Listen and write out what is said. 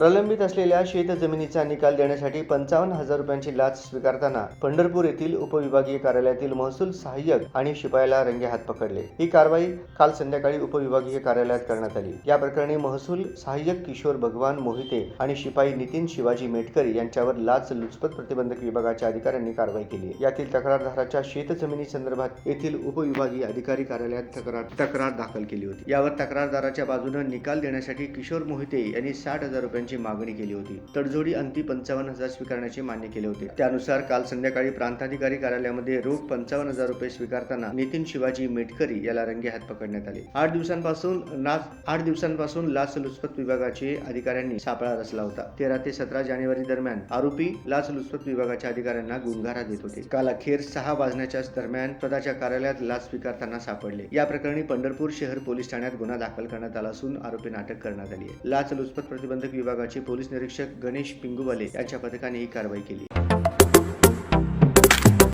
प्रलंबित असलेल्या शेत जमिनीचा निकाल देण्यासाठी पंचावन्न हजार रुपयांची लाच स्वीकारताना पंढरपूर येथील उपविभागीय कार्यालयातील महसूल सहाय्यक आणि शिपायाला रंगे हात पकडले. ही कारवाई काल संध्याकाळी उपविभागीय कार्यालयात करण्यात आली. या प्रकरणी महसूल सहाय्यक किशोर भगवान मोहिते आणि शिपाई नितीन शिवाजी मेटकर यांच्यावर लाच लुचपत प्रतिबंधक विभागाच्या अधिकाऱ्यांनी कारवाई केली. यातील तक्रारदाराच्या शेत जमिनी संदर्भात येथील उपविभागीय अधिकारी कार्यालयात तक्रार तक्रार दाखल केली होती. यावर तक्रारदाराच्या बाजूने निकाल देण्यासाठी किशोर मोहिते यांनी साठ हजार रुपयांची मागणी केली होती. तडजोडी अंती पंचावन्न हजार स्वीकारण्याचे मान्य केले होते. त्यानुसार काल संध्याकाळी प्रांताधिकारी कार्यालयामध्ये रोख पंचावन्न हजार रुपये स्वीकारताना नितीन शिवाजी मेटकरी याला रंगे हात पकडण्यात आले. आठ दिवसांपासून लाच आठ दिवसांपासून लाचलुचपत विभागाचे अधिकाऱ्यांनी सापळा रचला होता. तेरा ते सतरा जानेवारी दरम्यान आरोपी लाचलुचपत विभागाच्या अधिकाऱ्यांना गुंगारा देत होते. काल अखेर सहा वाजण्याच्या दरम्यान स्वतःच्या कार्यालयात लाच स्वीकारताना सापडले. या प्रकरणी पंढरपूर शहर पोलीस ठाण्यात गुन्हा दाखल करण्यात आला असून आरोपी नाटक करण्यात आली आहे. लाचलुचपत प्रतिबंधक विभाग विभागाचे पोलीस निरीक्षक गणेश पिंगुवाले यांच्या पथकाने ही कारवाई केली.